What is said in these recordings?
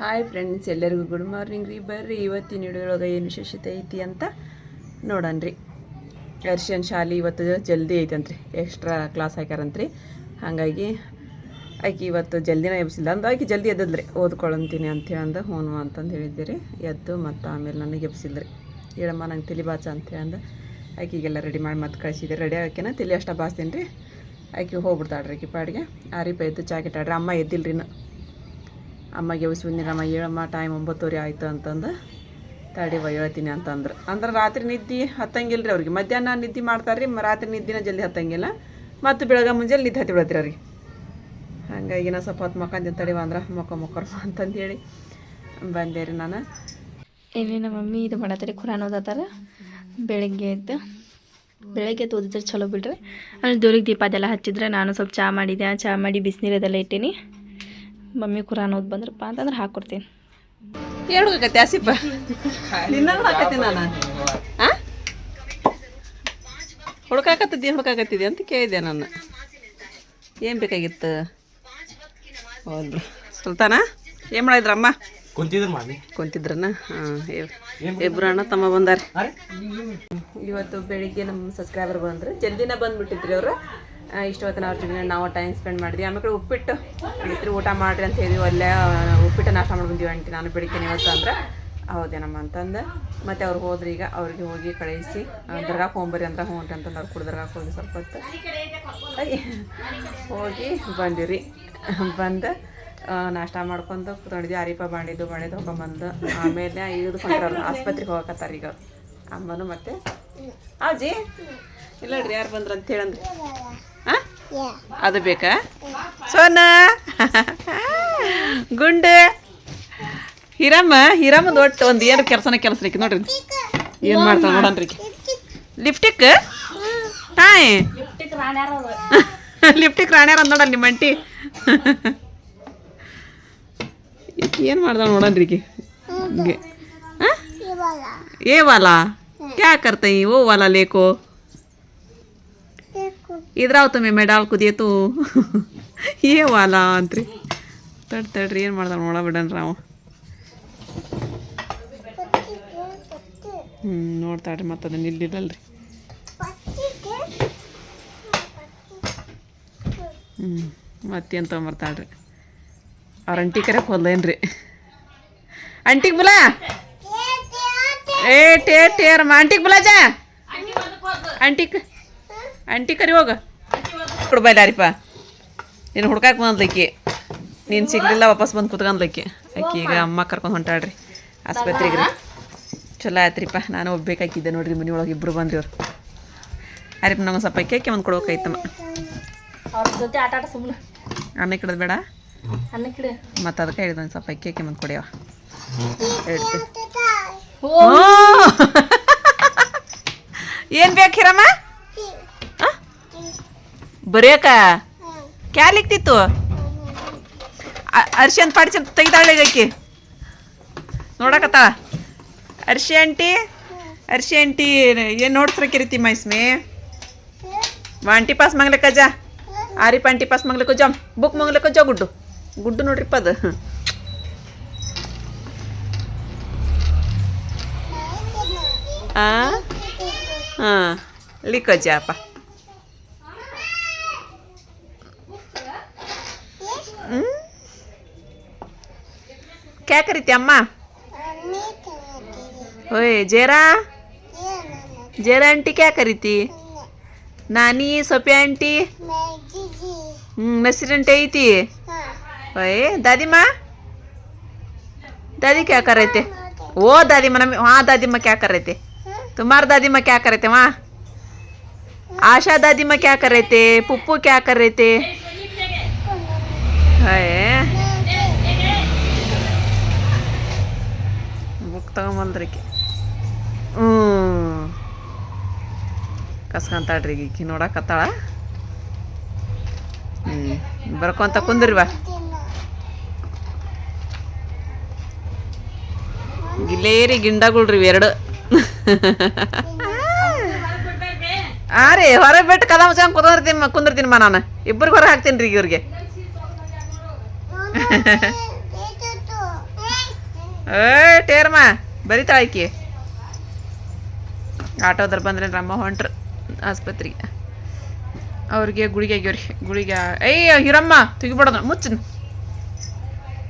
Hi friends ಎಲ್ಲರಿಗೂ good morning ರೀ. ಬರ್ರಿ, ಇವತ್ತಿನ ವಿಡಿಯೋಳಗೆ ಏನು ವಿಶೇಷತೆ ಐತಿ ಅಂತ ನೋಡನ್ರಿ. ಅರ್ಷನ್ ಶಾಲೆ ಇವತ್ತು ಜಲ್ದಿ ಐತಂತ್ರಿ ಎಕ್ಸ್ಟ್ರಾ ಕ್ಲಾಸ್ ಹಾಕ್ಯಾರಂತ್ರಿ. ಹಾಗಾಗಿ ಆಕೆ ಇವತ್ತು ಜಲ್ದಿನ ಎಬ್ಸಿಲ್ಲ. ಅಂದ ಆಕೆ ಜಲ್ದಿ ಎದ್ದದ್ರಿ, ಓದ್ಕೊಳಂತೀನಿ ಅಂತೇಳಿ ಅಂದ ಹ್ಞೂ ಅಂತಂದು ಹೇಳಿದ್ದೆ ರೀ ಎದ್ದು ಮತ್ತು ಆಮೇಲೆ ನನಗೆ ಎಬ್ಸಿಲ್ರಿ. ಹೇಳಮ್ಮ ನಂಗೆ ತಲೆ ಬಾಚ ಅಂತೇಳಿ ಅಂದ ಆಕೆಗೆಲ್ಲ ರೆಡಿ ಮಾಡಿ ಮತ್ತೆ ಕಳಿಸಿದೆ ರೆಡಿ ಆಕಿನ ತಲೆ ಅಷ್ಟ ಬಾಸ್ತೀನಿ ರೀ ಆಕೆ ಹೋಗ್ಬಿಡ್ತಾಳ್ರಿ ಆಕೆ ಪಾಡಿಗೆ. ಆರಿಪ ಎದ್ದು ಚಾಕಿಟ್ಟಾಡ್ರಿ ಅಮ್ಮ ಎದ್ದಿಲ್ರಿ ಇನ್ನು. ಅಮ್ಮಗೆ ಎಬ್ಸಿ ಬಂದಿರಮ್ಮ ಹೇಳಮ್ಮ ಟೈಮ್ ಒಂಬತ್ತುವರೆ ಆಯ್ತು ಅಂತಂದು ತಡಿವ ಹೇಳ್ತೀನಿ ಅಂತಂದ್ರೆ. ಅಂದ್ರೆ ರಾತ್ರಿ ನಿದ್ದೆ ಹತ್ತಂಗಿಲ್ಲ ರೀ ಅವ್ರಿಗೆ. ಮಧ್ಯಾಹ್ನ ನಿದ್ದೆ ಮಾಡ್ತಾರೆ ರೀ ರಾತ್ರಿ ನಿದ್ದಿನ ಜಲ್ದಿ ಹತ್ತಂಗಿಲ್ಲ. ಮತ್ತು ಬೆಳಗ್ಗೆ ಮುಂಜಾನೆ ನಿದ್ದೆ ಹತ್ತಿ ಬಿಡತ್ತೀರ ರೀ ಹಾಗಾಗಿ ನಾ ಸ್ವಲ್ಪ ಹೊತ್ತು ಮಕ್ಕಂದಿನ ತಡಿವ ಅಂದ್ರೆ ಮೊಕ್ಕ ಮೊಕ್ಕರ್ಮ ಅಂತಂದೇಳಿ ಬಂದೆ ರೀ ನಾನು. ಇಲ್ಲಿ ನಮ್ಮ ಮಮ್ಮಿ ಇದು ಮಾಡತ್ತಾರೆ, ಖುರಾನ್ ಓದತ್ತಾರ ಬೆಳಗ್ಗೆ ಎದ್ದು, ಬೆಳಗ್ಗೆ ಓದಿದ್ರೆ ಚಲೋ ಬಿಡ್ರಿ. ಅಲ್ಲಿ ದೇವ್ರಿಗೆ ದೀಪ ಅದೆಲ್ಲ ಹಚ್ಚಿದ್ರೆ ನಾನು ಸ್ವಲ್ಪ ಚಹಾ ಮಾಡಿದ್ದೆ. ಚಹಾ ಮಾಡಿ ಬಿಸಿನೀರದೆಲ್ಲ ಇಟ್ಟೀನಿ. ಮಮ್ಮಿ ಕುರಾನ್ ಓದ್ ಬಂದ್ರಪ್ಪ ಅಂತಂದ್ರೆ ಹಾಕ್ಕೊಡ್ತೀನಿ ಏನು ಕತೆ ಆಸಿಪ್ಪ ನಿನ್ನ ಹುಡುಕತ್ತಿ ನಾನು? ಆ? ಹುಡುಕಾಕತ್ತಿದ್ದಿ ಹುಡುಕಾಕತ್ತಿದ್ದಿ ಅಂತ ಕೇಳಿದೆ ನಾನು. ಏನು ಬೇಕಾಗಿತ್ತು? ಹೌದು. ಸುಲ್ತಾನ? ಏನು ಮಾಡಿದ್ರ ಅಮ್ಮ? ಕುಂತಿದ್ರು ಮಾಮಿ. ಕುಂತಿದ್ರನ? ಹಾಂ ಇಬ್ರು ಅಣ್ಣ ತಮ್ಮ ಬಂದಾರೆ. ಇವತ್ತು ಬೆಳಿಗ್ಗೆ ನಮ್ಮ ಸಬ್ಸ್ಕ್ರೈಬರ್ ಬಂದ್ರೆ. ಜಲ್ದಿನ ಬಂದ್ಬಿಟ್ಟಿದ್ರಿ ಅವರು. ಇಷ್ಟೊತ್ತಿನ ಅವ್ರ ಜೊತೆ ನಾವು ಟೈಮ್ ಸ್ಪೆಂಡ್ ಮಾಡಿದ್ವಿ. ಆಮೇಲೆ ಉಪ್ಪಿಟ್ಟು ಇತ್ತು ಊಟ ಮಾಡ್ರಿ ಅಂತ ಹೇಳಿ ಅಲ್ಲೇ ಉಪ್ಪಿಟ್ಟು ನಾಷ್ಟ ಮಾಡಿ ಬಂದೀವಿ ಆಂಟಿ. ನಾನು ಬೆಳಿಗ್ಗೆ ಇವತ್ತು ಅಂದ್ರೆ ಹೌದೇನಮ್ಮ ಅಂತಂದು. ಮತ್ತೆ ಅವ್ರು ಹೋದ್ರೆ ಈಗ, ಅವ್ರಿಗೆ ಹೋಗಿ ಕಳಿಸಿ. ದರ್ಗಾಕ್ಕೆ ಹೋಗ್ಬರಿ ಅಂತ ಹ್ಞೂ ಅಂತಂದು ಅವ್ರು ಕೂಡ ದರ್ಗಾಕ್ಕೆ ಹೋಗಿ ಸ್ವಲ್ಪ ಹೊತ್ತು. ಹೋಗಿ ಬಂದಿರಿ ಬಂದು ನಾಷ್ಟ ಮಾಡ್ಕೊಂಡು ಕುತ್ಕೊಂಡಿದ್ವಿ. ಅರಿಪ ಬಾಂಡಿದ್ದು ಬಾಂಡಿದ್ದು ಹೋಗ್ಕೊಂಬಂದು ಆಮೇಲೆ ಇದು ಕೊಂಡ್ರಲ್ಲ ಆಸ್ಪತ್ರೆಗೆ ಹೋಗಕತ್ತಾರ ಈಗ ಅಮ್ಮನು ಮತ್ತೆ, ಅಜ್ಜಿ, ಇಲ್ಲ ರೀ ಯಾರು ಬಂದ್ರು ಅಂತ ಹೇಳಂದ್ರಿ. ಅದು ಬೇಕಾ? ಸೋನಾ? ಗುಂಡು? ಹಿರಮ್ಮ ಹಿರಮ್ಮ ಒಟ್ಟು ಒಂದು ಏನು ಕೆಲಸನ ಕೆಲಸ ರೀ ನೋಡ್ರಿ. ಏನು ಮಾಡ್ತಾಳೆ ನೋಡನ್ರಿ ಲಿಫ್ಟಿಕ್ ಹಾಯ್ ಲಿಫ್ಟಿಕ್ ರಾಣ್ಯಾರ ಅಂದ ನೋಡಲ್ಲ ನಿಮ್ಮ ಅಂಟಿ ಏನು ಮಾಡ್ದಾಳೆ ನೋಡನ್ರಿ ಏ ವಾಲಾ? ಕ್ಯಾ ಕರ್ತೈ ಓ ವಾಲಾ ಲೇಕೋ? ಇದ್ರಾವ್ ತುಮಿ ಮೆಡಾಲ್ ಕುದಿಯತು ಏ ವಾಲ ಅಂತ್ರಿ. ತಡ್ ತಡ್ರಿ ಏನು ಮಾಡ್ದ ನೋಡ ಬಿಡನ್ರಿ ನಾವು ಹ್ಞೂ ನೋಡ್ತಾಳ್ರಿ ಮತ್ತೆ ಅದನ್ನ ಇಲ್ಲಿಲ್ಲಲ್ರಿ ಹ್ಞೂ ಮತ್ತೇನು ತೊಗೊಂಬರ್ತಾಳ್ರಿ ಅವ್ರ ಅಂಟಿ ಕರೆಕ್ ಹೋದ್ಲೇನ್ರಿ. ಅಂಟಿಗೆ ಬುಲ? ಏ ಟೇರ್ ಟೇರಮ್ಮ ಅಂಟಿಗೆ ಬುಲಾಜ ಅಂಟಿಗೆ ಅಂಟಿ ಕರಿ ಹೋಗ. ಕೊಡ್ಬೈಲಾರಿಪ್ಪ ನೀನು ಹುಡ್ಕಾಕ್ ಬಂದ್ಲಕ್ಕಿ. ನೀನು ಸಿಗ್ಲಿಲ್ಲ ವಾಪಸ್ ಬಂದು ಕುತ್ಕೊಂಡ್ಲಕ್ಕಿ ಆಕಿ ಈಗ ಅಮ್ಮ ಕರ್ಕೊಂಡು ಹೊಂಟಾಳ್ರಿ. ಆಸ್ಪತ್ರೆಗೆ ರೀ ಚಲೋ ಆಯ್ತ್ರಿಪ್ಪ. ನಾನು ಒಬ್ಬೇಕಾಕಿದ್ದೆ ನೋಡ್ರಿ ಮನೆ ಒಳಗೆ ಇಬ್ಬರು ಬಂದ್ರಿ ಅವ್ರು. ಅರಿಪ್ಪ ನಮಗೆ ಸ್ವಲ್ಪ ಕೇಕೆ ಒಂದು ಕೊಡ್ಬೇಕಾಯ್ತಮ್ಮ ಅವ್ರ ಜೊತೆ ಆಟ ಆಟ ಸುಮ್ಮನೆ ಬೇಡ? ಅನ್ನ ಕಿಡೆ ಮತ್ತು ಅದಕ್ಕೆ ಹೇಳಿದ ಒಂದು ಸ್ವಲ್ಪ ಕೇಕೆ ಒಂದು ಕೊಡ್ಯಾವ. ಹೇಳ್ತಿ. ಓ! ಏನು ಬೇಕು ಹಿರಮ್ಮ? ಬರೆಯಕ? ಕ್ಯಾ ಅರ್ಶನ್ ಅರ್ಶಿ ಅಂತ ಪಾಡಿಸಿ ಅಂತ ತೆಗಿತಾಳೆ ಆಕಿ ನೋಡಕತ್ತಾಳ ಅರ್ಶಿ ಆಂಟಿ? ಅರ್ಶಿ ಆಂಟಿ ಏನು ನೋಡ್ಸ್ರಕ್ಕಿರಿತಿ ಮೈಸ್ಮಿ? ವಾಂಟಿ ಪಾಸ್ ಮಂಗ್ಲಕ್ಕ ಜಾ ಆರಿ ಪಾಂಟಿ ಪಾಸ್ ಮಂಗ್ಲಕ್ಕ ಜಾ ಬುಕ್ ಮಂಗ್ಲಕ್ಕ ಜಾ ಗುಡ್ಡು? ಗುಡ್ಡು ನೋಡ್ರಿಪ್ಪ ಅದು. ಆ? ಹಾಂ ಲಿಕ್ಕೋ ಜಾಪ ಕ್ಯಾ ಕರಿತಿ ಅಮ್ಮ ಓಯ್ ಜೇರಾ? ಜೇರಾ ಆಂಟಿ ಕ್ಯಾ ಕರಿತಿ ನಾನಿ ಸೊಪೆ ಆಂಟಿ ಹ್ಞೂ ಮೆಸಿರಂಟಿ ಐತಿ? ಓಯ್ ದಾದಿಮ್ಮ? ದಾದಿ ಕ್ಯಾ ಕರೈತೆ ಓ ದಾದಿಮ್ಮ ನಮ್ಮ ಹಾಂ ದಾದಿಮ್ಮ ಕ್ಯಾ ಕರೈತೆ ತುಮಾರ್ ದಾದಿಮ್ಮ ಕ್ಯಾ ಕರೈತೆ ಮಾ ಆಶಾ ದಾದಿಮ್ಮ ಕ್ಯಾ ಕರೈತೆ ಪುಪ್ಪು ಕ್ಯಾ ಕರೈತೆ ಹಾಯ್ ತಗೊಂಬಂದ್ರಿಕಿ ಹ್ಞೂ ಕಸ್ಕೊಂತಾಳ್ರಿ ಈಕಿ ನೋಡಕತ್ತಾಳ ಹ್ಞೂ ಬರ್ಕೊಂತ ಕುಂದ್ರಿ ಬಾ ಗಿಲ್ಲೇರಿ ಗಿಂಡಗಳ್ರಿ ಎರಡು ಆ ರೀ ಹೊರಗೆ ಬಿಟ್ಟು ಕದ ಮುಚ್ಕೊಂಡು ಕುಂದಿರ್ತೀನಿ ಕುಂದಿರ್ತೀನಿ ಮಾ ನಾನು ಇಬ್ಬರಿಗೆ ಹೊರಗೆ ಹಾಕ್ತೀನಿ ರೀ ಇವ್ರಿಗೆ ಏ ಟೇರ್ಮ ಬರಿತಾಳ ಆಕಿ ಆಟೋದ್ರ ಬಂದ್ರೆ ನಮ್ಮ ಹೊಂಟ್ರು ಆಸ್ಪತ್ರೆಗೆ. ಅವ್ರಿಗೆ ಗುಳಿಗೆ ಆಗ್ಯವ್ರಿ, ಗುಳಿಗೆ ಏಯ್ ಹಿರಮ್ಮ, ತೆಗಿಬಿಡೋದು ಮುಚ್ಚನ್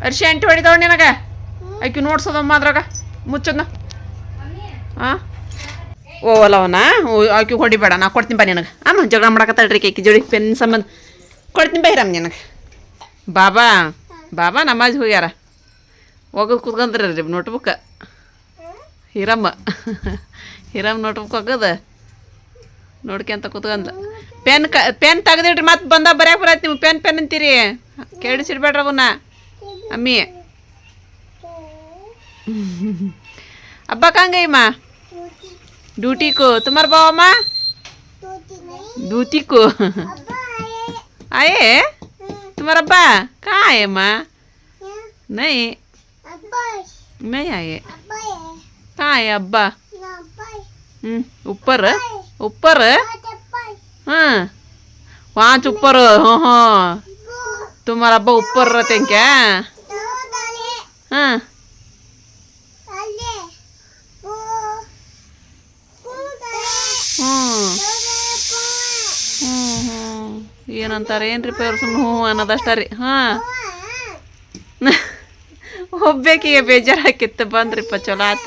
ಅರ್ಶಿ ಅಂಟಿ ಹೊಡಿತಾವ ನಿನಗ ಆಯ್ಕೆ ನೋಡ್ಸೋದಮ್ಮ ಅದ್ರಾಗ. ಮುಚ್ಚದ್ನ ಹಾಂ ಓ ಅಲ್ಲವನ ಆಕೆ ಹೊಡಿಬೇಡ, ನಾ ಕೊಡ್ತೀನಿ ಬಾ ನಿನಗೆ. ಅಮ್ಮ ಜಗಳ ಮಾಡಕತ್ತಳ್ರಿ ಆಕಿ ಜೋಡಿ ಪೆನ್ ಸಂಬಂಧ. ಕೊಡ್ತೀನಿ ಬಾ ಹಿರಮ್ಮ ನಿನಗೆ. ಬಾಬಾ ಬಾಬಾ ನಮಾಜ್ ಹೋಗ್ಯಾರ. ಹೋಗೋದು ಕುತ್ಕೊಂಡ್ರಿ ನೋಟ್ಬುಕ್ ಹಿರಮ್ಮ. ಹಿರಮ್ ನೋಡ್ಬೇಕು ಹೋಗದ? ನೋಡ್ಕೊಂತ ಕೂತ್ಕೊಂಡ್ಲ ಪೆನ್ ಕ ಪೆನ್ ತೆಗೆದಿಡ್ರಿ ಮತ್ತೆ ಬಂದ ಬರ್ಯಾಕೆ ಬರತ್ತೆ ನಿಮ್ಗೆ ಪೆನ್ ಪೆನ್ ಅಂತೀರಿ. ಕೇಳಿಸಿಡ್ಬೇಡ್ರಿ ಅವನ್ನ. ಅಮ್ಮಿ. ಅಬ್ಬ ಕಂಗಯ್ಯಮ್ಮ ಡ್ಯೂಟಿಕು ತುಮಾರ್ ಬಾವಮ್ಮ? ಡ್ಯೂಟಿಕು ಆಯೇ? ತುಮಾರಬ್ಬ ಕಾಯಮ್ಮ? ನೈ? ನೈ ಆಯೇ. ಹಾಯ್ ಹಬ್ಬ ಹ್ಞೂ ಉಪ್ಪರ? ಉಪ್ಪರ? ಹಾಂ. ವಾಚ್ ಉಪ್ಪರು ಹ್ಞೂ ಹ್ಞೂ ತುಮಾರ ಹಬ್ಬ ಉಪ್ಪರ ತೆಂಕ? ಏನಂತಾರೆ? ಏನ್ರಿ ಪೇರ್ ಸುಮ್ಮನೆ ಹ್ಞೂ ಅನ್ನೋದಷ್ಟೇ ರೀ. ಹಾಂ. ಒಬ್ಬೇಕಿಗೆ ಬೇಜಾರು ಹಾಕಿತ್ತು, ಬಂದ್ರಿಪ್ಪ ಚಲೋ ಆತ.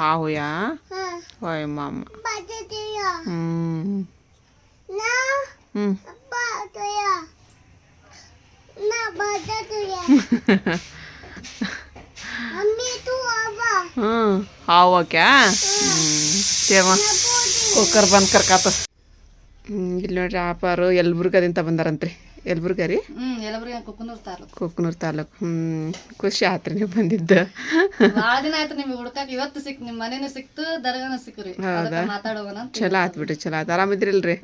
ఆవుయా ఓయ్ మామ ఆవు ఓకే ಕುಕ್ಕರ್ ಬಂದ್ ಕರ್ಕಾತ ಇಲ್ಲಿ ನೋಡ್ರಿ ಆಪಾರು ಎಲ್ಬ್ರಿಗೆ ಅದಿಂತ ಬಂದಾರಂತ್ರಿ ಯಲ್ಬುರ್ಗ ರೀ? ಕುಕ್ಕನೂರ್ ತಾಲೂಕು. ಕೊಕ್ಕನೂರು ತಾಲೂಕು. ಹ್ಮ್ ಖುಷಿ ಆತ್ರಿ ನೀವು ಬಂದಿದ್ದ. ಭಾಳ ದಿನ ಆಯ್ತು ನಿಮ್ಗೆ ಹುಡುಕಾಕ. ಇವತ್ತು ಸಿಕ್ ನಿಮ್ ಮನೇನು ಸಿಕ್ತು ದರ್ಗಾನು ಸಿಕ್ಕ್ರಿ ಹೌದಾ? ಮಾತಾಡೋಣ ಚಲೋ ಆತ್ ಬಿಡ್ರಿ ಚಲೋ ಆತ್. ಆರಾಮಿದ್ರಿಲ್ರಿ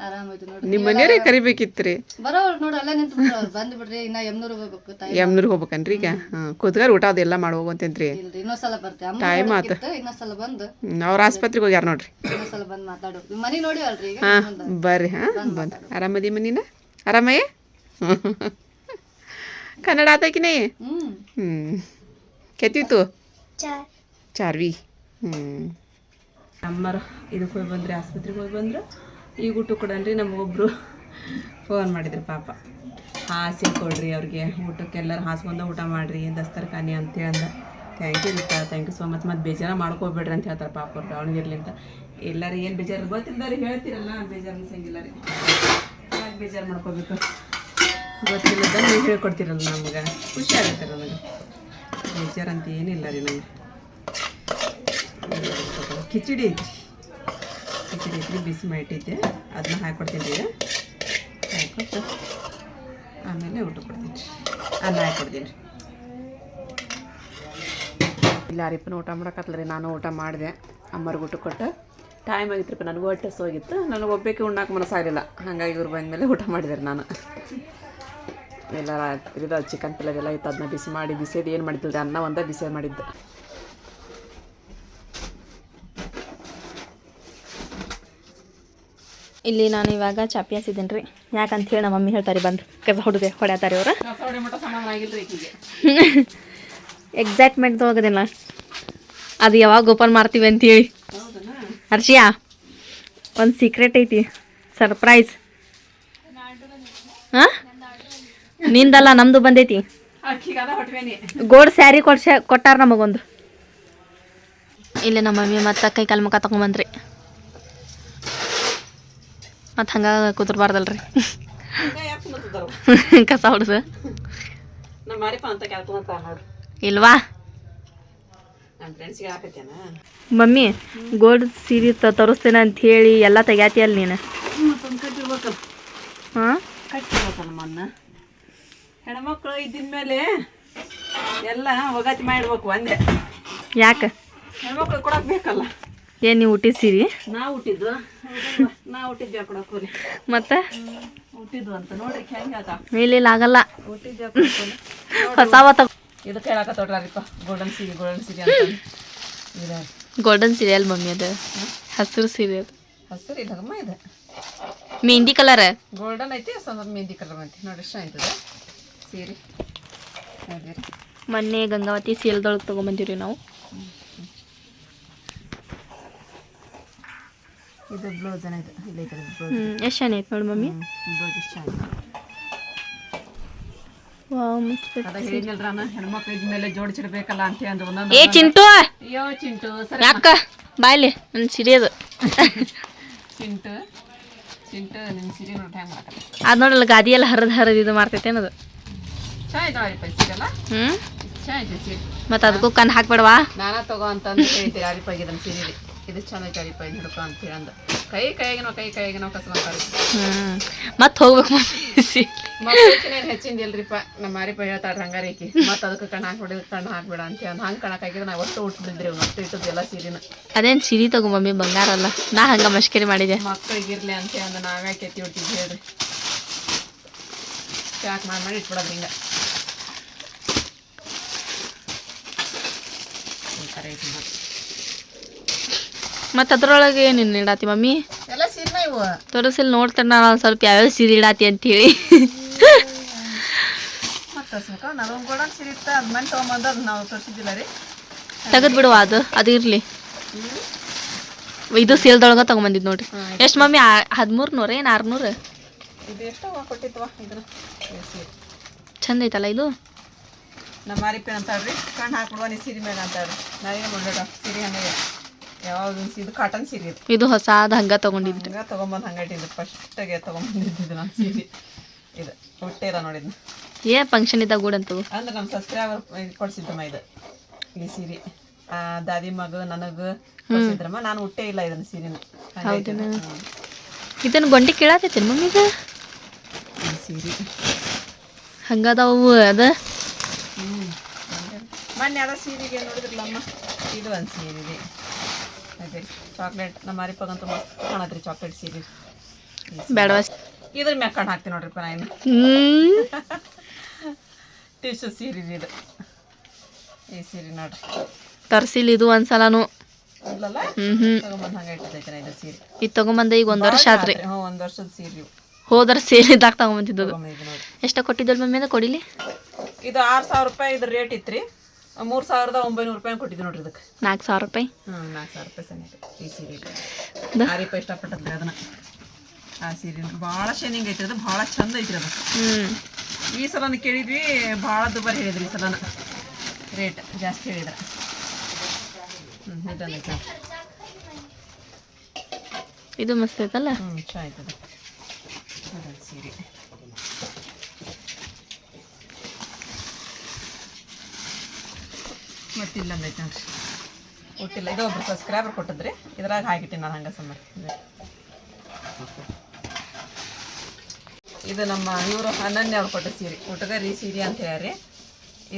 ನೋಡಿ ನಿಮ್ಮ ಮನೆಯವ್ರೇ ಕರಿಬೇಕಿತ್ರಿ? ಬರೋ ನೋಡಿ ಅಲ್ಲೇ ನಿಂತು ಬಂದ್ ಬಿಡ್ರಿ ಇನ್ನ ಎಮ್ನೂರ್ ಹೋಗ್ಬೇಕು. ಯಮ್ನೂರ್ ಹೋಗ್ಬೇಕನ್ರಿ ಈಗ? ಹಾಂ ಕುತ್ಗಾರ ಊಟ ಅದೆಲ್ಲ ಮಾಡಿ ಹೋಗಂತೇನ್ರಿ ಇಲ್ರಿ ಇನ್ನೊಂದ್ಸಲ ಬರ್ತೀವಿ Time ಆತು. ಇನ್ನೊಂದ್ಸಲ ಬಂದು. ಅವ್ರ ಆಸ್ಪತ್ರೆಗೆ ಹೋಗ್ಯಾರ ನೋಡ್ರಿ. ಇನ್ನೊಂದ್ಸಲ ಬಂದ್ ಮಾತಾಡೋ. ನಿಮ್ಮ ಮನಿ ನೋಡಿ ಅಲ್ರಿ ಹಾಂ ಬರ್ರಿ ಹಾ ಬಂದು ಆರಾಮದಿ ಮನಿನ? ಆರಾಮಯ್ಯ? ಕನ್ನಡ ಆತಾಕಿನೇ? ಹ್ಞೂ ಹ್ಞೂ ಕೆತ್ತಿತ್ತು? ಚಾರ್ವಿ. ಹ್ಞೂ ಅಮ್ಮರು ಇದಕ್ಕೆ ಹೋಗಿ ಬಂದ್ರಿ ಆಸ್ಪತ್ರೆಗೆ ಹೋಗಿ ಬಂದ್ರು. ಈಗ ಊಟ ಕೊಡನ್ರಿ ನಮಗೊಬ್ಬರು ಫೋನ್ ಮಾಡಿದ್ರು ಪಾಪ. ಹಾಸಿ ಕೊಡ್ರಿ ಅವ್ರಿಗೆ ಊಟಕ್ಕೆ ಎಲ್ಲರೂ ಹಾಸ್ಕೊಂಡ ಊಟ ಮಾಡಿರಿ ದಸ್ತರ್ಖಾನಿ ಅಂತೇಳಿ ಅಂದ ಥ್ಯಾಂಕ್ ಯು ರೀ ಥ್ಯಾಂಕ್ ಯು ಸೊ ಮಚ್ ಮತ್ತು ಬೇಜಾರ ಮಾಡ್ಕೋಬೇಡ್ರಿ ಅಂತ ಹೇಳ್ತಾರೆ ಪಾಪ ಅವ್ರು ದಾವಣಗೆರೆಲಿಂದ ಎಲ್ಲರೂ ಏನು ಬೇಜಾರು ಗೊತ್ತಿಲ್ಲರಿ ಹೇಳ್ತೀರಲ್ಲ ಬೇಜಾರು ಅನ್ಸಂಗಿಲ್ಲ ರೀ. ಯಾಕೆ ಬೇಜಾರು ಮಾಡ್ಕೋಬೇಕು? ಗೊತ್ತಿಲ್ಲದ ನೀವು ಹೇಳ್ಕೊಡ್ತೀರಲ್ಲ ನಮ್ಗೆ. ಖುಷಿ ಆಗುತ್ತೆ ನನಗೆ ಅಂತ ಏನಿಲ್ಲ ರೀ ನನಗೆ ಕಿಚಡಿ ಐತಿ ಕಿಚಡಿ ಐತಿ ಬಿಸಿ ಮಾಡಿಟ್ಟಿದ್ದೆ ಅದನ್ನ ಹಾಕ್ಕೊಡ್ತೀನಿ ರೀ ಹಾಕ್ಕೊಟ್ಟು ಆಮೇಲೆ ಊಟ ಕೊಡ್ತೀನಿ. ರೀ ಅನ್ನ ಹಾಕ್ಕೊಡ್ತೀನಿ ರೀ ಇಲ್ಲ ರೀಪನ ಊಟ ಮಾಡಕತ್ತಲ್ಲ ರೀ, ನಾನು ಊಟ ಮಾಡಿದೆ. ಅಮ್ಮರಿಗೆ ಊಟ ಕೊಟ್ಟು. ಟೈಮ್ ಆಗಿತ್ತು ನನಗೂ ಹೊಟ್ಟೆ ಹೋಗಿತ್ತು ನನಗೆ ಒಬ್ಬಕ್ಕೆ ಉಣ್ಣಕ್ಕೆ ಮನಸ್ಸಾಗಲಿಲ್ಲ. ಹಾಗಾಗಿ ಇವ್ರು ಬಂದಮೇಲೆ ಊಟ ಮಾಡಿದೆ ನಾನು. ಎಲ್ಲ ಇದ ಚಿಕನ್ ಪಿಲ್ಲರ್ ಎಲ್ಲ ಇತ್ತು ಅದನ್ನ ಬಿಸಿ ಮಾಡಿ ಬಿಸಿದು ಏನು ಮಾಡಿದ್ದಿಲ್ಲ ಅನ್ನ ಒಂದೇ ಬಿಸಿ ಮಾಡಿದ್ದೆ. ಇಲ್ಲಿ ನಾನು ಇವಾಗ ಚಾಪಿ ಹಾಸಿದ್ದೀನಿ ರೀ ಯಾಕಂತ ಹೇಳಿ ನಮ್ಮ ಮಮ್ಮಿ ಹೇಳ್ತಾರೆ ಬಂದು ಕಸ ಹೊಡೆದೆ ಹೊಡ್ಯಾತಾರೆ ಅವ್ರು. ಎಕ್ಸೈಟ್ಮೆಂಟ್ ಹೋಗೋದಿಲ್ಲ ಅದು ಯಾವಾಗ ಓಪನ್ ಮಾಡ್ತೀವಿ ಅಂತೇಳಿ. ಹರ್ಷಿಯಾ ಒಂದು ಸೀಕ್ರೆಟ್ ಐತಿ. ಸರ್ಪ್ರೈಸ್ ಹಾಂ? ನಿಂದಲ್ಲ ನಮ್ದು ಬಂದೈತಿ. ಗೋಲ್ಡ್ ಸ್ಯಾರಿ ಕೊಡ್ಸ ಕೊಟ್ಟಾರ ನಮಗೊಂದು ಇಲ್ಲಿ ನಮ್ಮ ಮಮ್ಮಿ ಮತ್ತೆ ಕೈ ಕಾಲು ಮುಖ ತಗೊಂಬಂದ್ರಿ. ಮತ್ತು ಹಂಗ ಕುದುರ್ಬಾರ್ದಲ್ರಿ. ಕಸ ಹೊಡ್ದು. ನೋಡ್ರಿ. ಇಲ್ವಾ? ಮಮ್ಮಿ ಗೋಲ್ಡ್ ಸೀರೆ ತ ತರಿಸ್ತೇನೆ ಅಂತ ಹೇಳಿ ಎಲ್ಲ ತೆಗ್ಯಾತಿ ಅಲ್ಲಿ ನೀನು? ಹಾಂ? ಹೆಣ್ಮಕ್ಳು ಇದ್ದಿದ ಮೇಲೆ ಎಲ್ಲ ಒಗತಿ ಮಾಡ್ಬೇಕು ಒಂದೇ. ಯಾಕೆ? ಹೆಣ್ಮಕ್ಳು ಕೊಡಕ್ ಬೇಕಲ್ಲ. ಏನು ನೀವು ಹುಟ್ಟಿಸಿರಿ ಸೀರೆ ನಾ ಹುಟ್ಟಿದ್ವು ನಾ ಹುಟ್ಟಿದ್ವಿ ಕೊಡಕ್ ಹೋಲಿ ಮತ್ತೆ? ಹುಟ್ಟಿದ್ವು ಅಂತ ನೋಡ್ರಿ ಹೆಂಗ ಇಲ್ಲ ಇಲ್ಲ ಆಗಲ್ಲ. ಹುಟ್ಟಿದ್ವಿ ಹೊಸವ ತಗೋ ಹೇಳಕ ಕೇಳಾಕತ್ತೋಡ್ರಿಪ್ಪ ಗೋಲ್ಡನ್ ಸೀರೆ ಗೋಲ್ಡನ್ ಸೀರೆ ಅಂತ ಗೋಲ್ಡನ್ ಸೀರೆ ಅಲ್ಲ ಮಮ್ಮಿ ಅದು. ಹಸಿರು ಸೀರೆ ಅದು ಹಸಿರು ಇಲ್ಲಮ್ಮ ಇದು. ಮೆಹಂದಿ ಕಲರ್ ಗೋಲ್ಡನ್ ಐತಿ ಸ್ವಲ್ಪ ಮೆಹಂದಿ ಕಲರ್ ಐತಿ. ನೋಡಿ ಎಷ್ಟು ಆಯ್ತದ ಸೀರೆ. ಮೊನ್ನೆ ಗಂಗಾವತಿ ಸೀಲ್ದೊಳಗೆ ತೊಗೊಂಬಂದಿವ್ರಿ ನಾವು. ಇದು ಬ್ಲೌಸ್ ಏನೈತೆ ಇಲ್ಲ ಐತೆ ಬ್ಲೌಸ್. ಹ್ಞೂ ಎಷ್ಟು ನೋಡಿ ಮಮ್ಮಿ? ಬ್ಲೌಸ್ ಇಷ್ಟ ಏ ಚಿಂಟು! ಅಯ್ಯೋ ಚಿಂಟು ಸರಿ ಯಾಕ? ಬಾಯ್ಲಿ ನನ್ನ ಸೀರೆ ಚಿಂಟು ಚಿಂಟು ನಿನ್ನ ಸೀರೆ ನೋಡಿ ಹೆಂಗೆ ಅದು ನೋಡಲ್ಲ ಗಾದಿ ಎಲ್ಲ ಹರಿದು ಹರಿದು ಇದು ಮಾಡ್ತೈತೆ ಏನದು ಚೆನ್ನಾಗಿ ನೋಡಿಪ್ಪ ಸೀರೆ ಅಲ್ಲ ಹ್ಞೂ ಮತ್ತು ಅದಕ್ಕೂ ಕಣ್ಣು ಹಾಕ್ಬೇಡವಾ? ನಾನಾ ತಗೋ ಅಂತಂದು ಹೇಳ್ತೀರಿ ಅರಿಪಾಗಿ ಇದನ್ನ ಸೀರೆ ಇದು ಚೆನ್ನಾಗಿ ಅರಿಪಾಯಿ ಹಿಡ್ಕೊ ಅಂತ ಹೇಳಂದ ಕೈ ಕೈಗೆ ನಾವು ಕೈ ಕೈಗೆ ನಾವು ಕಸ್ಕೊಂತಾರೆ ಹ್ಞೂ ಮತ್ತೆ ಹೋಗ್ಬೇಕು ಮಕ್ಕಳೇನು ಹೆಚ್ಚಿಂದ ಇಲ್ರಿಪ್ಪ ನಮ್ಮ ಮಾರಿಪ ಹೇಳ್ತಾಳ್ರಿ ಹಂಗಾರೇಕಿ. ಮತ್ತೆ ಅದಕ್ಕೆ ಕಣ್ಣು ಹಾಕ್ಬಿಡಿದ್ ಕಣ್ಣು ಹಾಕ್ಬೇಡ ಅಂತ ಹೇಳಿ ಹಂಗೆ ಕಣಕ್ ಹಾಕಿದ್ರೆ ನಾವು ಒಟ್ಟು ಉಟ್ಬಿದ್ರಿ ಒಟ್ಟು ಇಟ್ಟದ್ದು ಎಲ್ಲ ಸೀರೆನ. ಅದೇನು ಸೀರೆ ತಗೋ ಮಮ್ಮಿ ಬಂಗಾರ ಅಲ್ಲ. ನಾ ಹಂಗೆ ಮಶ್ಕರಿ ಮಾಡಿದೆ. ಮಕ್ಕಳಿಗಿರ್ಲಿ ಅಂತ ಅಂದ ನಾವ್ಯಾಕೆ ಎತ್ತಿ ಹೇಳ್ರಿ. ಪ್ಯಾಕ್ ಮಾಡಿ ಮಾಡಿ ಇಟ್ಬಿಡೋದು ಹಿಂಗೆ ಈ ಮತ್ತೆ. ಮತ್ತು ಅದ್ರೊಳಗೆ ಏನೇನು ಇಡಾತಿ ಮಮ್ಮಿ? ಎಲ್ಲ ನೋಡ್ತಾರೆ ಇವು. ತೋರಿಸಿಲ್ ನೋಡ್ತಾನೆ ನಾನು ಒಂದು ಸ್ವಲ್ಪ ಯಾವ್ಯಾವ ಸೀರೆ ಇಡಾತಿ ಅಂತೇಳಿ. ಮತ್ತೆ ತೋರಿಸ್ಬೇಕು. ನಾವೊಂದು ಗೋಡನ್ ಸೀರೆ ಇತ್ತು ಅದು ಮನೆ ತೊಗೊಂಬಂದು ಅದು ನಾವು ತೋರಿಸಿದ್ದಿಲ್ಲ ರೀ. ತೆಗೆದು ಬಿಡುವ ಅದು ಅದು ಇರಲಿ. ಇದು ಸೇಲ್ದೊಳಗೆ ತೊಗೊಂಬಂದಿದ್ದು ನೋಡ್ರಿ. ಎಷ್ಟು ಮಮ್ಮಿ ಹದಿಮೂರು ನೂರ ಏನು ಆರುನೂರು? ಇದು ಎಷ್ಟು ಚಂದ ಐತಲ್ಲ ಇದು? ನಮ್ಮ ಮಾರಿಪೆ ಅಂತಾಳ್ರಿ. ಕಣ್ಣು ಹಾಕ್ಬಿಡುವ ನೀ ಸೀರೆ ಮೇಲೆ ಅಂತಾಳ್ರಿ. ನಾನೇನು ಮಾಡೋಣ ಸೀರೆ ಹಂಗೆ. ಯಾವಾಗ ಇದು ಕಾಟನ್ ಸೀರೆ ಇದು. ಇದು ಹೊಸಾದ ಹಂಗ ತೊಗೊಂಡಿದ್ರಿ. ಹಂಗ ತೊಗೊಂಬಂದು ಹಂಗೆ ಇಟ್ಟಿದ್ದು. ಫಸ್ಟಿಗೆ ತೊಗೊಂಬಂದಿದ್ದು ನಾನು ಸೀರೆ. ಇದು ಹುಟ್ಟೆ ಇಲ್ಲ ನೋಡಿದ್ನ ಏ ಫಂಕ್ಷನ್ ಇದ್ದಾಗ ಗೂಡ್ ಅಂತ. ಅಂದ್ರೆ ನಮ್ಮ ಸಬ್ಸ್ಕ್ರೈಬರ್ ಕೊಡ್ಸಿದ್ದಮ್ಮ ಇದು ಈ ಸೀರೆ. ಆ, ದಾದಿ ಮಗ ನನಗೆ ಕೊಡ್ಸಿದ್ರಮ್ಮ ನಾನು ಹುಟ್ಟೆ ಇಲ್ಲ ಇದನ್ನ ಸೀರೆನ. ಇದು. ಇದನ್ನು ಗೊಂಡಿ ಕೇಳತೈತಿ ಮಮ್ಮಿಗೆ? ಇದು ಸೀರೆ. ಹಂಗದಾವು ಅದ. ಮೊನ್ನೆ ಯಾವ ಸೀರೆಗೆ ನೋಡಿದ್ರಲ್ಲಮ್ಮ ಇದು ಒಂದು ಸೀರೆ ಇದೆ ಅದೇ ಚಾಕ್ಲೇಟ್. ನಮ್ಮ ಮಾರಿಪಾಗಂತೂ ಮಸ್ತ್ ಕಾಣತ್ರಿ ಚಾಕ್ಲೇಟ್ ಸೀರೆ. ಬೇಡವಾ? ಇದ್ರ ಮ್ಯಾಗ ಕಣ್ಣು ಹಾಕ್ತೀನಿ ನೋಡ್ರಿಪ್ಪ ನಾನು ಹ್ಞೂ ಟಿಶ್ಯೂ ಸೀರೆ ಇದು. ಈ ಸೀರೆ ನೋಡ್ರಿ. ತರ್ಸಿಲ್ ಇದು ಒಂದ್ಸಲನು. ಇಲ್ಲಲ್ಲ? ಹ್ಞೂ ಹ್ಞೂ ತಗೊಂಬಂದು ಹಂಗೆ ಇಟ್ಟಿದ್ದೈತೆ ನಾ ಇದು ಸೀರೆ. ಇದು ತೊಗೊಂಬಂದ ಈಗ ಒಂದು ವರ್ಷ ಆತ್ರಿ. ಹ್ಞೂ ಒಂದು ವರ್ಷದ ಸೀರೆ ಇವು. ಹೋದ್ರ ಸೇಲ್ ಇದ್ದಾಗ ತಗೊಂಬಂದಿದ್ದು ಎಷ್ಟ ಕೊಟ್ಟಿದ್ದಲ್ ಮಮ್ಮಿ ಕೊಡಿಲಿ? ಇದು ಆರು ಸಾವಿರ ರೂಪಾಯಿ ಇದ್ರ ರೇಟ್ ಇತ್ರಿ. ಮೂರು ಸಾವಿರದ ಒಂಬೈನೂರು ರೂಪಾಯಿ ಕೊಟ್ಟಿದ್ದೆ ನೋಡ್ರಿ ಅದಕ್ಕೆ ನಾಲ್ಕು ಸಾವಿರ ರೂಪಾಯಿ? ಹ್ಞೂ ನಾಲ್ಕು ಸಾವಿರ ರೂಪಾಯಿ ಸನಿಹ ಈ ಸೀರೆ ಭಾರಿ ಆ ರೂಪಾಯಿ ಇಷ್ಟಪಟ್ಟದ್ರಿ ಅದನ್ನ. ಆ ಸೀರೆ ಭಾಳ ಶೈನಿಂಗ್ ಐತ್ರಿ ಅದು ಭಾಳ ಚಂದ ಐತ್ರಿ ಅದು. ಹ್ಞೂ ಈ ಸಲನ ಕೇಳಿದ್ವಿ ಭಾಳ ದುಬಾರಿ ಹೇಳಿದ್ರಿ ಈ ಸಲನ. ರೇಟ್ ಜಾಸ್ತಿ ಹೇಳಿದ್ರ. ಹ್ಞೂ ಇದು ಮಸ್ತ್ ಐತಲ್ಲ? ಹ್ಞೂ ಚೆನ್ನಾಯ್ತದ ಅದೊಂದು ಸೀರೆ ಮತ್ತೆ ಅಂದೈತೆ ನೋಡ್ರಿ ಕೊಟ್ಟಿಲ್ಲ ಇದು ಒಬ್ರು ಸಬ್ಸ್ಕ್ರೈಬರ್ ಕೊಟ್ಟಿದ್ರಿ. ಇದ್ರಾಗ ಹಾಕಿಟ್ಟಿನಿ ನಾನು ಹಂಗೆ ಸುಮ್ಮನೆ ಇದು ನಮ್ಮ ಇವರು ಅನನ್ಯ ಅವ್ರು ಕೊಟ್ಟ ಸೀರೆ. ಉಟ್ಗರಿ ಸೀರೆ ಅಂತ ಹೇಳ್ರಿ.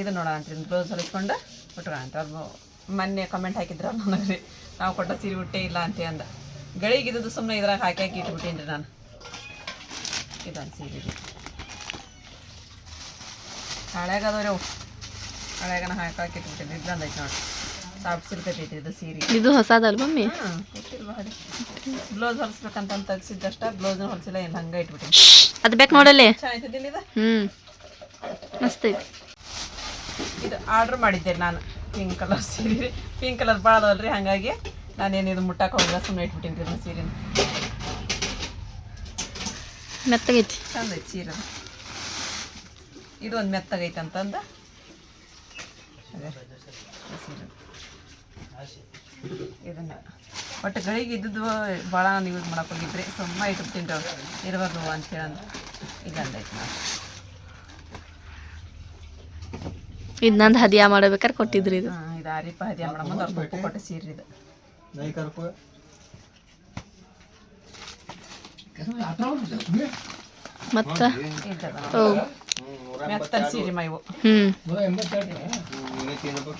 ಇದು ನೋಡೋಣ ಅಂತ ಬ್ಲೌಸ್ ಹೊಲಿಸ್ಕೊಂಡು ಉಟ್ಗ ಅಂತ. ಮೊನ್ನೆ ಕಮೆಂಟ್ ಹಾಕಿದ್ರು ನನಗೆ. ನಾವು ಕೊಟ್ಟ ಸೀರೆ ಉಟ್ಟೇ ಇಲ್ಲ ಅಂತ ಅಂದ. ಗಳಿಗಿದ್ದು ಸುಮ್ಮನೆ ಇದ್ರಾಗ ಹಾಕಿ ಹಾಕಿ ಇಟ್ಬಿಟ್ಟೀನಿ ನಾನು. ಇದೊಂದು ಸೀರೆ ಹಳೆಗದವ್ರಿ ಹಳೆಗನ ಹಾಕಿ ಹಾಕಿ ಇದ್ದಂದ ಐತೆ ನೋಡಿ. ಸಾಫ್ಟ್ ಸಿಲ್ಕ್ ಐತಿ ಇದು ಸೀರೆ. ಇದು ಹೊಸದಲ್ ಮಮ್ಮಿ? ಬ್ಲೌಸ್ ಹೊಲಿಸ್ಬೇಕಂತ ತೆಗ್ಸಿದ್ದಷ್ಟ ಬ್ಲೌಸ್ ಹೊಲಿಸಿಲ್ಲ ಏನು ಹಂಗೆ ಇಟ್ಬಿಟ್ಟೀನಿ. ಅದು ಬೇಕು ನೋಡಲ್ಲಿ. ಹ್ಞೂ. ಮಸ್ತ್ ಐತಿ. ಇದು ಆರ್ಡ್ರ್ ಮಾಡಿದ್ದೆ ನಾನು ಪಿಂಕ್ ಕಲರ್ ಸೀರೆ. ಪಿಂಕ್ ಕಲರ್ ಭಾಳ ಅಲ್ರಿ ಹಾಗಾಗಿ ನಾನೇನು ಇದು ಮುಟ್ಟಕ್ಕೆ ಹೋಗಿಲ್ಲ ಸುಮ್ಮನೆ ಇಟ್ಬಿಟ್ಟಿನಿ ಇದನ್ನ ಸೀರೆನ. ಮೆತ್ತಗೈತಿ. ಚಂದ ಐತಿ ಸೀರೆ. ಇದು ಒಂದು ಮೆತ್ತಗೈತೆ ಅಂತಂದು. ಇದನ್ನ. ಒಟ್ಟು ಗಳಿಗೆ ಇದ್ದದ್ದು ಭಾಳ ನಾನು ಯೂಸ್ ಮಾಡಕ್ಕೆ ಹೋಗಿದ್ರಿ. ಸುಮ್ಮ ಇಟ್ಟು ಅವ್ರು ಇರಬಾರ್ದು ಅಂತೇಳಿ ಇದು ಅಂದೈತೆ ನಾನು ಇದು ನಂದು ಹದಿಯಾ ಮಾಡ್ಬೇಕಾರೆ ಕೊಟ್ಟಿದ್ರಿ ಇದು. ಹಾಂ ಇದು ಆರಿಪ ಹದಿಯ ಮಾಡಮ್ಮ ಅವ್ರ ಉಪ್ಪು ಕೊಟ್ಟ ಸೀರೆ ಇದು. ಮತ್ತು? ಇದ್ದದ ಓ. ಮೆತ್ತನ ಸೀರೆ ಮೈವು. ಇವು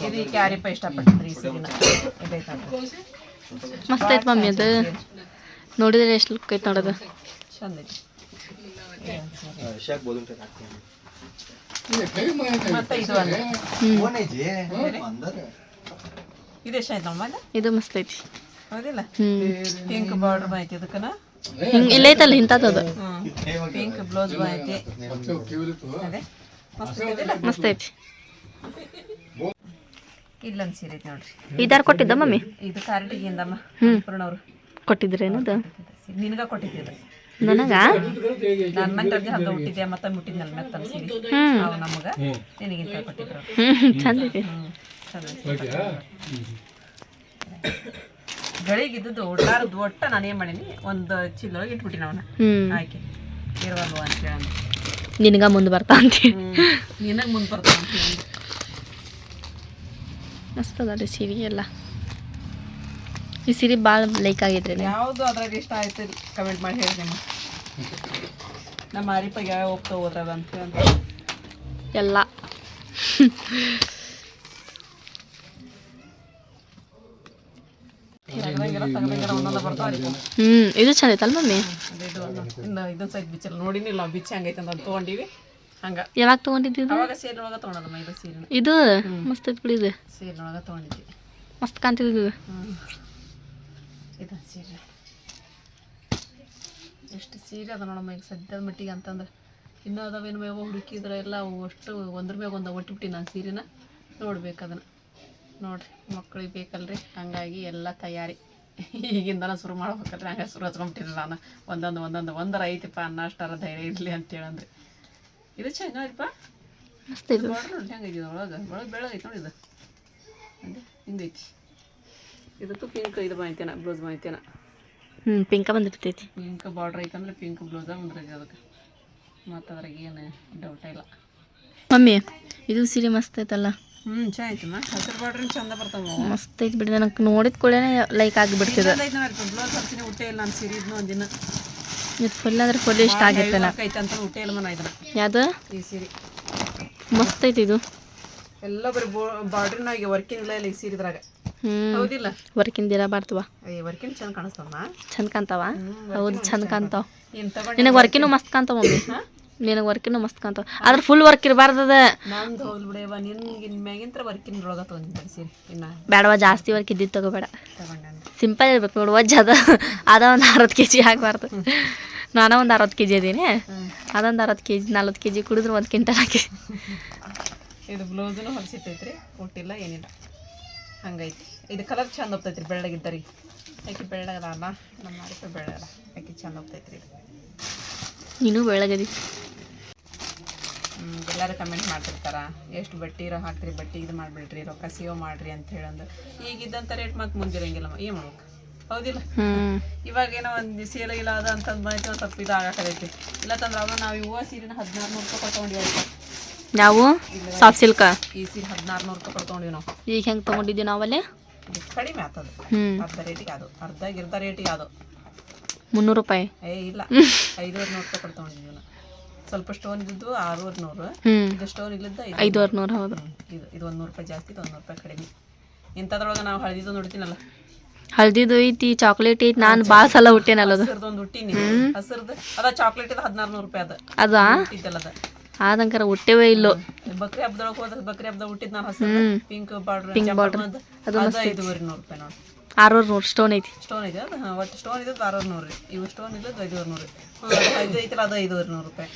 ಇದು ಕ್ಯಾರಿಪ ಇಷ್ಟಪಟ್ಟಿದ್ರಿ ಈ ಸೀರೆನ. ಮಸ್ತ್ ಐತೆ ಮಮ್ಮಿ ಅದು. ನೋಡಿದ್ರೆ ಎಷ್ಟು ಲುಕ್ ಐತೆ ನೋಡೋದು. ಚಂದ ಐತಿ. ಮತ್ತೆ ಇದು ಇದು ಮಸ್ತ್ ಐತಿ. ಹೌದಿಲ್ಲ? ಪಿಂಕ್ ಬಾರ್ಡರ್ ಐತಿ ಅದಕ್ಕನ? ಹಿಂಗೆ ಇಲ್ಲ ಐತಲ್ಲ ಇಂಥದ್ದು ಅದು. ಪಿಂಕ್ ಬ್ಲೌಸ್ ಐತಿ ಅದೇ. ಮಸ್ತ್ ಐತಿ ಇಲ್ಲೊಂದು ಸೀರೆ ಐತಿ ನೋಡ್ರಿ. ಇದಾರು ಕೊಟ್ಟಿದ್ದ ಮಮ್ಮಿ? ಇದು ಕಾರ್ಟಿಗಿಂದಮ್ಮ ಹ್ಞೂ ಪೂರ್ಣವ್ರು ಕೊಟ್ಟಿದ್ರೇನದು ನಿನಗ ಕೊಟ್ಟಿದ್ದಿದ್ದು ನನಗ? ನನ್ನ ಮಂಟರ್ಗೆ ಹಬ್ಬ ಹುಟ್ಟಿದ್ದೆ ಮತ್ತೆ ಮುಟ್ಟಿದ್ನಲ್ಲ ಮತ್ತೆ ಸೀರೆ ಹ್ಞೂ ಅವು ನಮಗ ನಿನಗಿಂತ ಕೊಟ್ಟಿದ್ರು. ಹ್ಞೂ ಚಂದ ಇದೆ ಚಂದ ಐತಿ. ಗಳಿಗಿದ್ದು ಒಟ್ಟಾರದ್ದು ಒಟ್ಟ ನಾನು ಏನು ಮಾಡೀನಿ ಒಂದು ಚೀಲೊಳಗೆ ಇಟ್ಬಿಟ್ಟಿನಿ ಅವನ್ನ ಆಯ್ಕೆ. ಇರುವಲ್ವ ಅಂತ ಹೇಳಿ ನಿನಗ ಮುಂದೆ ಬರ್ತಾ ಅಂತ ನಿನಗೆ ಮುಂದೆ ಬರ್ತಾ ಅಂತ ಹೇಳಿ. ಮಸ್ತ್ ಅದ ರೀ ಸೀರೆ ಎಲ್ಲ. ಈ ಸೀರೆ ಭಾಳ ಲೈಕ್ ಆಗೈತೆ ರೀ ಯಾವುದು ಅದ್ರಾಗ ಇಷ್ಟ ಆಯ್ತು ಕಮೆಂಟ್ ಮಾಡಿ ಹೇಳಿ ನಿಮ್ಮ ನಮ್ಮ ಅರಿಪಾಗ ಯಾವ ಹೋಗ್ತಾ ಹೋದ್ರಾಗ ಅಂತ ಎಲ್ಲ. ಹ್ಞೂ ಇದು ಚಂದ ಐತಲ್ಲ ಮಮ್ಮಿ ಇದು ಇದೊಂದು ಸೈಡ್ ಬಿಚ್ಚಲ್ಲ ನೋಡಿನಿಲ್ಲ ಬಿಚ್ಚಿ ಹಂಗೈತೆ ಅಂತ ತೊಗೊಂಡಿವಿ. ಹಂಗ. ಯಾವಾಗ ತೊಗೊಂಡಿದ್ದು ಅವಾಗ ಒಳಗೆ ತೊಗೊಂಡದಮ್ಮ ಇದು ಇದು? ಮಸ್ತ್ ಐತಿ ಬಿಡಿ ಇದು. ತೊಗೊಂಡಿದ್ವಿ. ಮಸ್ತ್ ಕಾಣ್ತಿದ್ದು ಇದು. ಇದು ಸೀರೆ ಎಷ್ಟು ಸೀರೆ ಅದ ನೋಡಮ್ಮ ಈಗ ಸದ್ಯದ ಮಟ್ಟಿಗೆ ಅಂತಂದ್ರೆ ಇನ್ನೂ ಅದಾವೇನು ಮೇವ ಹುಡುಕಿದ್ರೆ ಎಲ್ಲ ಅಷ್ಟು ಒಂದ್ರ ಮ್ಯಾಗ ಒಂದು ಒಟ್ಟಿಬಿಟ್ಟು ನಾನು ಸೀರೆನ. ನೋಡ್ಬೇಕು ಅದನ್ನು. ನೋಡ್ರಿ ಮಕ್ಳಿಗೆ ಬೇಕಲ್ರಿ ಹಂಗಾಗಿ ಎಲ್ಲ ತಯಾರಿ. ಈಗಿಂದನ ಶುರು ಮಾಡ್ಬೇಕಾದ್ರೆ ಹಂಗೆ ಶುರು ಹಚ್ಕೊಂಬಿಟ್ಟಿನಿ ನಾನು. ಒಂದೊಂದು ಒಂದೊಂದು ಒಂದರ ಐತಿಪ್ಪ ಅನ್ನ ಅಷ್ಟಾರ ಧೈರ್ಯ ಇರಲಿ ಅಂತೇಳಂದ್ರಿ ಇದು ಚೆನ್ನಾಗಿಪ್ಪ ಐತಿ ನೋಡ್ರಿ ನೋಡಿ ಹೆಂಗೈತಿ ಒಳಗೆ. ಒಳಗೆ ಬೆಳಗೈತಿ ನೋಡಿ ಇದು. ಅದೇ ಹಿಂಗೈತಿ ಇದಕ್ಕೂ ಪಿಂಕ್ ಇದು ಮಾಹಿತಿನ ಬ್ಲೌಸ್ ಮಾಹಿತಿನ. ಹ್ಞೂ ಪಿಂಕ ಬಂದಿರ್ತೈತಿ. ಪಿಂಕ್ ಬಾರ್ಡ್ರ್ ಐತಂದ್ರೆ ಪಿಂಕ್ ಬ್ಲೌಸ ಬಂದಿರ್ತೈತಿ ಅದಕ್ಕೆ. ಮತ್ತು ಅದ್ರಾಗ ಏನು ಡೌಟ ಇಲ್ಲ. ಮಮ್ಮಿ ಇದು ಸೀರೆ ಮಸ್ತ್ ಐತಲ್ಲ? ಹ್ಞೂ ಚೆನ್ನಾಯ್ತಮ್ಮ ಹಸಿರು ಬಾರ್ಡ್ರಿನ ಚಂದ ಬರ್ತಾವ ಮಸ್ತ್ ಐತಿ ಬಿಡಿ ನನಗೆ ನೋಡಿದ ಕೂಡಲೇ ಲೈಕ್ ಆಗಿಬಿಡ್ತದೆ. ಬ್ಲೌಸ್ ಹರ್ಸಿನಿ ಉಟ್ಟೆ ಇಲ್ಲ ನಾನು ಸೀರೆ ಇದನ್ನು ಒಂದಿನ. ಇದು ಫುಲ್ ಅಂದ್ರೆ ಫುಲ್ ಇಷ್ಟ ಆಗೈತೆ ನಾ ಐತೆ ಅಂತ ಉಟ್ಟೆ ಇಲ್ಲ ಮನ ಇದನ್ನ ಯಾವುದು? ಈ ಸೀರೆ. ಮಸ್ತ್ ಐತಿ ಇದು. ಎಲ್ಲ ಬರೀ ಬಾರ್ಡ್ರಿನಾಗೆ ವರ್ಕಿನ್ ಇಲ್ಲ ಇಲ್ಲ ಈ ಸೀರೆದ್ರಾಗ ಹೌದಿಲ್ಲ? ವರ್ಕಿಂದ ಇರಬಾರ್ದವ ವರ್ಕಿನ್ ಚಂದ ಕಾಣಿಸ್ತಾವ ಚಂದ ಕಾಣ್ತಾವ? ಹೌದು ಚಂದ ಕಾಣ್ತಾವ. ನಿನಗೆ ವರ್ಕಿನೂ ಮಸ್ತ್ ಕಾಣ್ತಾವ ಮಮ್ಮಿ. ನಿನಗೆ ವರ್ಕಿನೂ ಮಸ್ತ್ ಕಾಣ್ತಾವ. ಆದ್ರೆ ಫುಲ್ ವರ್ಕ್ ಇರಬಾರ್ದದ ನಂದು ಹೋಗ್ಲಿ ಬಿಡವ ನಿನ್ಗೆ ಇನ್ ಮ್ಯಾಗಿಂತ್ರ ವರ್ಕಿನೊಳಗೆ ತೊಗೊಂಡಿದ್ದೆ ಸೀರೆ ಇನ್ನು. ಬೇಡವ ಜಾಸ್ತಿ ವರ್ಕ್ ಇದ್ದಿದ್ದು ತಗೋಬೇಡ. ಸಿಂಪಲ್ ಇರ್ಬೇಕು ನೋಡು ವಜ್ಜ ಅದ. ಅದ ಒಂದು ಅರವತ್ತು ಕೆ ಜಿ ಆಗಬಾರ್ದು. ನಾನು ಒಂದು ಅರವತ್ತು ಕೆ ಜಿ ಅದೀನಿ ಅದೊಂದು ಅರವತ್ತು ಕೆ ಜಿ ನಲ್ವತ್ತು ಕೆ ಜಿ ಕುಡಿದ್ರೆ ಒಂದು ಕ್ವಿಂಟಲ್ ಹಾಕಿ. ಇದು ಬ್ಲೌಸನ್ನು ಹೊಲಿಸಿಟ್ಟೈತ್ರಿ ಒಟ್ಟಿಲ್ಲ ಏನಿಲ್ಲ. ಹಂಗೈತಿ. ಇದು ಕಲರ್ ಚಂದ ಹೋಗ್ತೈತ್ರಿ ಬೆಳ್ಳಗಿದ್ದರಿ ಆಕೆ ಬೆಳ್ಳಗದಲ್ಲ ನಮ್ಮ ಮಾರಿಪ ಬೆಳ್ಳಗದ ಆಕೆ ಚಂದ ಹೋಗ್ತೈತ್ರಿ ನೀನು ಬೆಳಗದಿ ಹ್ಮ್, ಎಲ್ಲರೂ ಕಮೆಂಟ್ ಮಾಡ್ತಿರ್ತಾರೆ? ಎಷ್ಟು ಬಟ್ಟಿ ಇರೋ ಹಾಕ್ರಿ ಬಟ್ಟಿ ಇದು ಮಾಡಿಬಿಡ್ರಿ ರೊಕ್ಕ ಸೇವ್ ಮಾಡ್ರಿ ಅಂತ ಹೇಳಂದು. ಈಗಿದ್ದಂಥ ರೇಟ್ ಮತ್ತೆ ಮುಂದಿರಂಗಿಲ್ಲ ಏನು ಮಾಡ್ಬೇಕು? ಹೌದಿಲ್ಲ? ಇವಾಗ ಏನೋ ಒಂದು ಸೇಲ್ ಇಲ್ಲ ಅದ ಅಂತಂದು ಬಂದೈತಿ ಒಂದು ಸ್ವಲ್ಪ ಇದು ಆಗಾಕತೈತಿ ಇಲ್ಲ ತಂದ್ರೆ ಅವ ನಾವು ಇವ ಸೀರೆನ ಹದಿನಾರು ನೂರು ರೂಪಾಯಿ ತೊಗೊಂಡಿವಿ ನಾವು ಸಾಫ್ಟ್ ಸಿಲ್ಕ ಈ ಸೀರೆ ಹದಿನಾರು ನೂರು ರೂಪಾಯಿ ತೊಗೊಂಡಿವಿ ನಾವು. ಈಗ ಹೆಂಗೆ ತೊಗೊಂಡಿದ್ದೀವಿ ನಾವಲ್ಲೇ ಇದು ಕಡಿಮೆ ಆಗ್ತದೆ ಅರ್ಧ ರೇಟಿಗೆ ಅದು. ಅರ್ಧ ಗಿರ್ಧ ರೇಟಿಗೆ ಅದು. ಮುನ್ನೂರು ರೂಪಾಯಿ. ಏ ಇಲ್ಲ. ಐದುವರೆ ನೂರು ರೂಪಾಯಿ ಕೊಟ್ಟು ತೊಗೊಂಡಿದ್ದೀವಿ ನಾವು. ಸ್ವಲ್ಪ ಸ್ಟೋನ್ ಇದ್ದು ಆರೂವರೆ ನೂರು ಇದು ಸ್ಟೋನ್ ಇಲ್ಲದ ಐದುವರೆ ನೂರು ಹೌದು. ಇದು ಇದು ಒಂದು ನೂರು ರೂಪಾಯಿ ಜಾಸ್ತಿ ಇದು ಒಂದು ನೂರು ರೂಪಾಯಿ ಕಡಿಮೆ. ಇಂಥದ್ರೊಳಗೆ ನಾವು ಹಳದಿದು ನೋಡ್ತೀನಲ್ಲ. ಹಳದಿದು ಐತಿ ಚಾಕ್ಲೇಟ್ ಐತಿ. ನಾನು ಭಾಳ ಸಲ ಹುಟ್ಟೇನಲ್ಲ ಅದು. ಹಸಿರ್ದು ಒಂದು ಹುಟ್ಟಿನಿ. ಹಸಿರ್ದು ಅದ ಚಾಕ್ಲೇಟ್ ಇದು ಹದಿನಾರು ನೂರು ರೂಪಾಯಿ ಅದ. ಅದಾ? ಹುಟ್ಟಿದ್ದಲ್ಲ ಅದ. ಆದಂಕರ ಹುಟ್ಟೇವೇ ಇಲ್ಲೋ. ಬಕ್ರಿ ಹಬ್ಬದೊಳಗೆ ಹೋದ ಬಕ್ರಿ ಹಬ್ಬದ ಹುಟ್ಟಿದ್ ನಾನು ಹಸಿರು ಪಿಂಕ್ ಬಾರ್ಡರ್ ಪಿಂಕ್ ಬಾರ್ಡರ್ ಅದು ಐದುವರೆ ನೂರು ರೂಪಾಯಿ ನೋಡಿ. ಆರೂರು ನೂರು ಸ್ಟೋನ್ ಐತಿ ಸ್ಟೋನ್ ಅದು ಹಾಂ ಒಟ್ಟು ಸ್ಟೋನ್ ಇದ್ದದ್ದು ಆರೂರು ನೂರು ರೀ ಇವು ಸ್ಟೋನ್ ಇದ್ದದ್ದು ಐದುವರೆ ನೂರು ರೀ ಐದು ಐತಲ್ಲ ಅದು ಐದುವರೆ ನೂರು ರೂಪಾಯಿ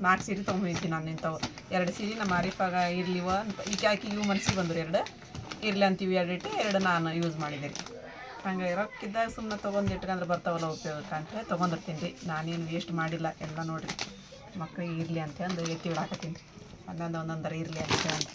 ನಾಲ್ಕು ಸೀರೆ ತೊಗೊಂಡಿದ್ದೆ ನಾನು ನಿಂತವು ಎರಡು ಸೀರೆ ನಮ್ಮ ಅರಿಫಾಗ ಇರ್ಲಿವ ಅಂತ ಈಗ ಯಾಕೆ ಇವು ಮನ್ಸಿಗೆ ಬಂದ್ರು ಎರಡು ಇರ್ಲಿ ಅಂತೀವಿ ಎರಡು ಇಟ್ಟು ಎರಡು ನಾನು ಯೂಸ್ ಮಾಡಿದೆ ರೀ ಹಂಗೆ ರೊಕ್ಕಿದ್ದಾಗ ಸುಮ್ಮನೆ ತೊಗೊಂಡು ಇಟ್ಕೊಂಡ್ರೆ ಬರ್ತಾವಲ್ಲ ಉಪಯೋಗಕ್ಕೆ ಅಂತ ಹೇಳಿ ತೊಗೊಂಡಿರ್ತೀನಿ ರೀ ನಾನೇನು ವೇಸ್ಟ್ ಮಾಡಿಲ್ಲ ಎಲ್ಲ ನೋಡಿರಿ ಮಕ್ಳಿಗೆ ಇರಲಿ ಅಂತ ಅಂದು ಎತ್ತಿ ಬಿಡಾಕತ್ತೀನಿ ರೀ ಒಂದೊಂದು ಒಂದೊಂದರ ಇರಲಿ ಅಂತ ಹೇಳಿ